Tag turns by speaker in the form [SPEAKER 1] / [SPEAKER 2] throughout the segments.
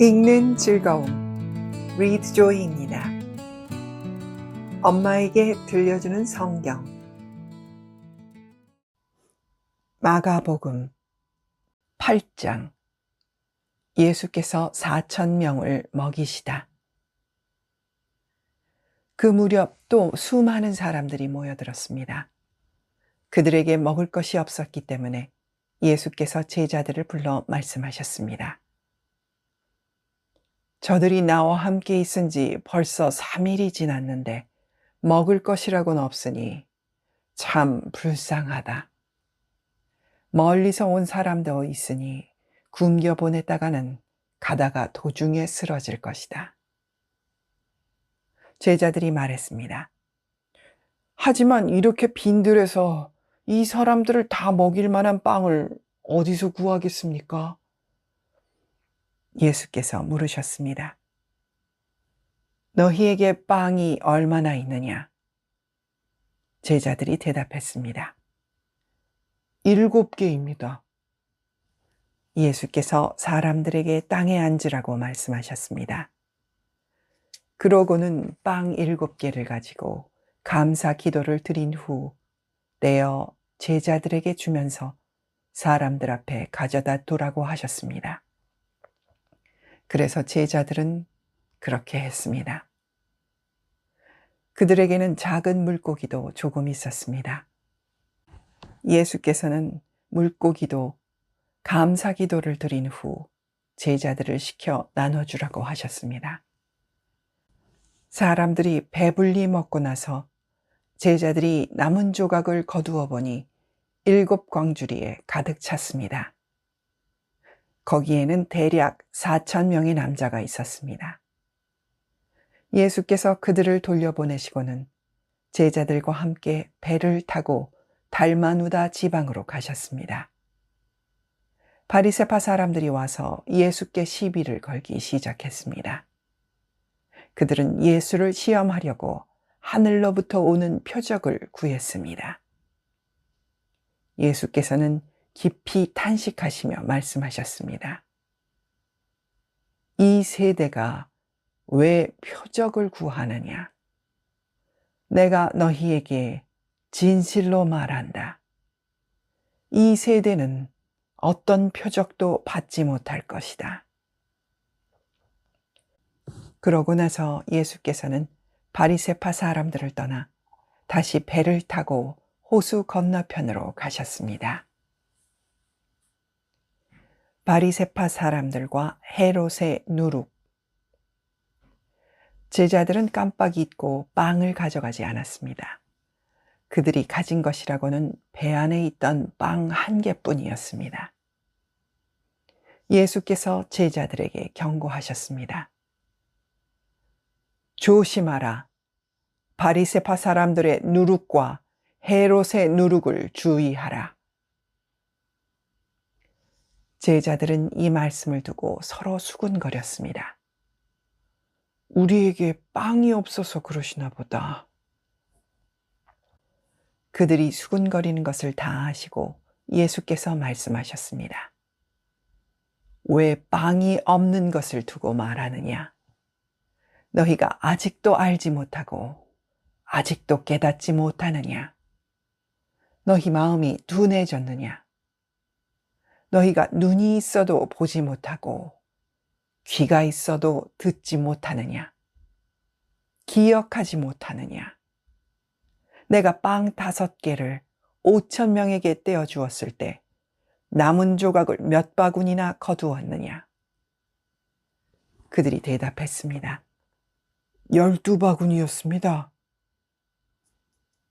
[SPEAKER 1] 읽는 즐거움 리드 조이입니다. 엄마에게 들려주는 성경 마가복음 8장 예수께서 4천 명을 먹이시다. 그 무렵 또 수많은 사람들이 모여들었습니다. 그들에게 먹을 것이 없었기 때문에 예수께서 제자들을 불러 말씀하셨습니다. 저들이 나와 함께 있은 지 벌써 3일이 지났는데 먹을 것이라고는 없으니 참 불쌍하다. 멀리서 온 사람도 있으니 굶겨 보냈다가는 가다가 도중에 쓰러질 것이다. 제자들이 말했습니다. 하지만 이렇게 빈들에서 이 사람들을 다 먹일 만한 빵을 어디서 구하겠습니까? 예수께서 물으셨습니다. 너희에게 빵이 얼마나 있느냐? 제자들이 대답했습니다. 일곱 개입니다. 예수께서 사람들에게 땅에 앉으라고 말씀하셨습니다. 그러고는 빵 일곱 개를 가지고 감사 기도를 드린 후 떼어 제자들에게 주면서 사람들 앞에 가져다 두라고 하셨습니다. 그래서 제자들은 그렇게 했습니다. 그들에게는 작은 물고기도 조금 있었습니다. 예수께서는 물고기도 감사 기도를 드린 후 제자들을 시켜 나눠주라고 하셨습니다. 사람들이 배불리 먹고 나서 제자들이 남은 조각을 거두어 보니 일곱 광주리에 가득 찼습니다. 거기에는 대략 4천 명의 남자가 있었습니다. 예수께서 그들을 돌려보내시고는 제자들과 함께 배를 타고 달마누다 지방으로 가셨습니다. 바리세파 사람들이 와서 예수께 시비를 걸기 시작했습니다. 그들은 예수를 시험하려고 하늘로부터 오는 표적을 구했습니다. 예수께서는 깊이 탄식하시며 말씀하셨습니다. 이 세대가 왜 표적을 구하느냐? 내가 너희에게 진실로 말한다. 이 세대는 어떤 표적도 받지 못할 것이다. 그러고 나서 예수께서는 바리세파 사람들을 떠나 다시 배를 타고 호수 건너편으로 가셨습니다. 바리세파 사람들과 헤롯의 누룩 제자들은 깜빡 잊고 빵을 가져가지 않았습니다. 그들이 가진 것이라고는 배 안에 있던 빵 한 개뿐이었습니다. 예수께서 제자들에게 경고하셨습니다. 조심하라. 바리세파 사람들의 누룩과 헤롯의 누룩을 주의하라. 제자들은 이 말씀을 두고 서로 수군거렸습니다. 우리에게 빵이 없어서 그러시나 보다. 그들이 수군거리는 것을 다 아시고 예수께서 말씀하셨습니다. 왜 빵이 없는 것을 두고 말하느냐? 너희가 아직도 알지 못하고 아직도 깨닫지 못하느냐? 너희 마음이 둔해졌느냐? 너희가 눈이 있어도 보지 못하고 귀가 있어도 듣지 못하느냐? 기억하지 못하느냐? 내가 빵 다섯 개를 오천 명에게 떼어 주었을 때 남은 조각을 몇 바구니나 거두었느냐? 그들이 대답했습니다. 열두 바구니였습니다.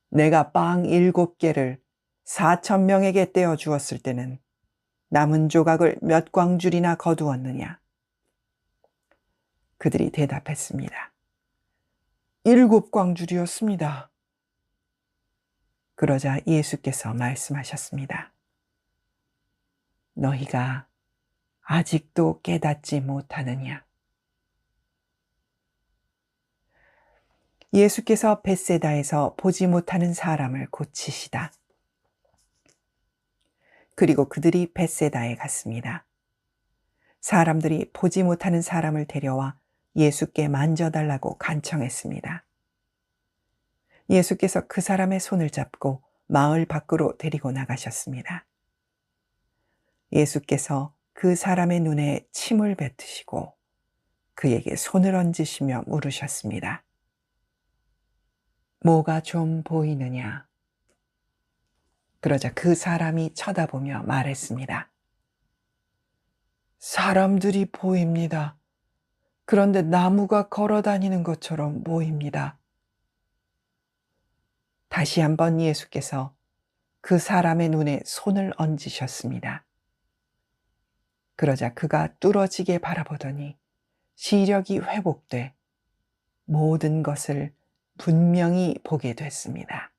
[SPEAKER 1] 내가 빵 일곱 개를 사천 명에게 떼어 주었을 때는 남은 조각을 몇 광줄이나 거두었느냐? 그들이 대답했습니다. 일곱 광줄이었습니다. 그러자 예수께서 말씀하셨습니다. 너희가 아직도 깨닫지 못하느냐? 예수께서 벳세다에서 보지 못하는 사람을 고치시다. 그리고 그들이 벳세다에 갔습니다. 사람들이 보지 못하는 사람을 데려와 예수께 만져달라고 간청했습니다. 예수께서 그 사람의 손을 잡고 마을 밖으로 데리고 나가셨습니다. 예수께서 그 사람의 눈에 침을 뱉으시고 그에게 손을 얹으시며 물으셨습니다. 뭐가 좀 보이느냐? 그러자 그 사람이 쳐다보며 말했습니다. 사람들이 보입니다. 그런데 나무가 걸어 다니는 것처럼 보입니다. 다시 한번 예수께서 그 사람의 눈에 손을 얹으셨습니다. 그러자 그가 뚫어지게 바라보더니 시력이 회복돼 모든 것을 분명히 보게 됐습니다.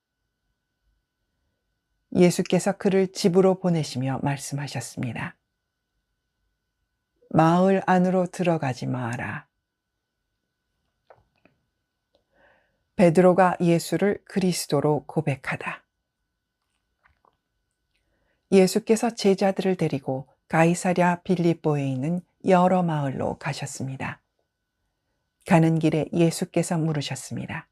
[SPEAKER 1] 예수께서 그를 집으로 보내시며 말씀하셨습니다. 마을 안으로 들어가지 마라. 베드로가 예수를 그리스도로 고백하다. 예수께서 제자들을 데리고 가이사랴 빌립보에 있는 여러 마을로 가셨습니다. 가는 길에 예수께서 물으셨습니다.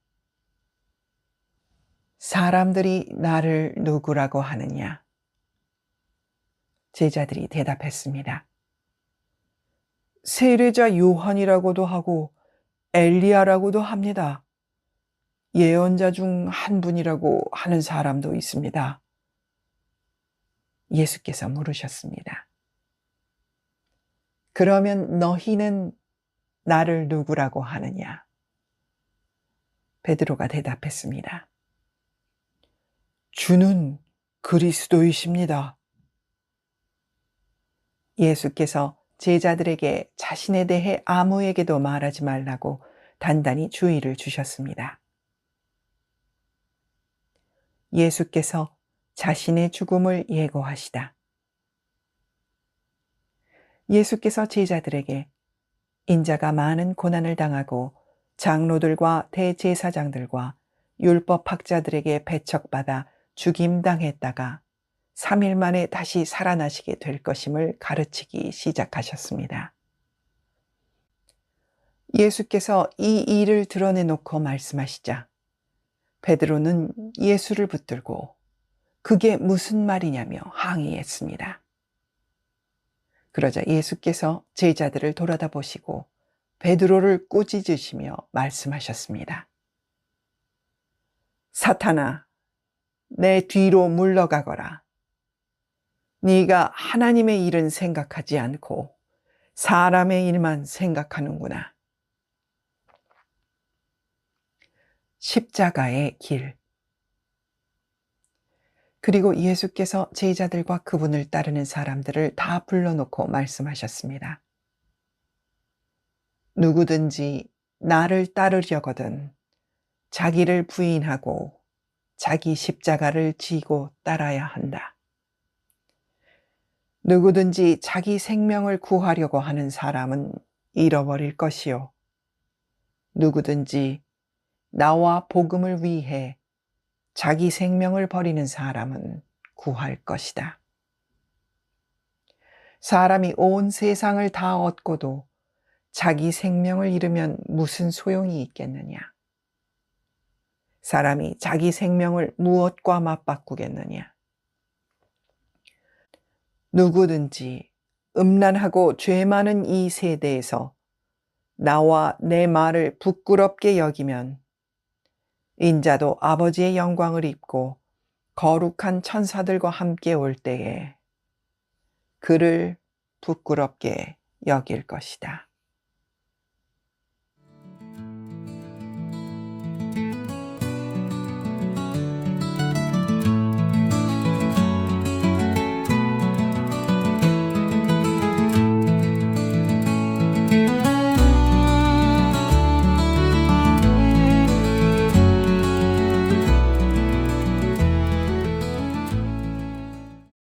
[SPEAKER 1] 사람들이 나를 누구라고 하느냐? 제자들이 대답했습니다. 세례자 요한이라고도 하고 엘리야라고도 합니다. 예언자 중 한 분이라고 하는 사람도 있습니다. 예수께서 물으셨습니다. 그러면 너희는 나를 누구라고 하느냐? 베드로가 대답했습니다. 주는 그리스도이십니다. 예수께서 제자들에게 자신에 대해 아무에게도 말하지 말라고 단단히 주의를 주셨습니다. 예수께서 자신의 죽음을 예고하시다. 예수께서 제자들에게 인자가 많은 고난을 당하고 장로들과 대제사장들과 율법학자들에게 배척받아 죽임당했다가 3일 만에 다시 살아나시게 될 것임을 가르치기 시작하셨습니다. 예수께서 이 일을 드러내놓고 말씀하시자 베드로는 예수를 붙들고 그게 무슨 말이냐며 항의했습니다. 그러자 예수께서 제자들을 돌아다 보시고 베드로를 꾸짖으시며 말씀하셨습니다. 사탄아, 내 뒤로 물러가거라. 네가 하나님의 일은 생각하지 않고 사람의 일만 생각하는구나. 십자가의 길. 그리고 예수께서 제자들과 그분을 따르는 사람들을 다 불러놓고 말씀하셨습니다. 누구든지 나를 따르려거든 자기를 부인하고 자기 십자가를 지고 따라야 한다. 누구든지 자기 생명을 구하려고 하는 사람은 잃어버릴 것이요. 누구든지 나와 복음을 위해 자기 생명을 버리는 사람은 구할 것이다. 사람이 온 세상을 다 얻고도 자기 생명을 잃으면 무슨 소용이 있겠느냐? 사람이 자기 생명을 무엇과 맞바꾸겠느냐? 누구든지 음란하고 죄 많은 이 세대에서 나와 내 말을 부끄럽게 여기면 인자도 아버지의 영광을 입고 거룩한 천사들과 함께 올 때에 그를 부끄럽게 여길 것이다.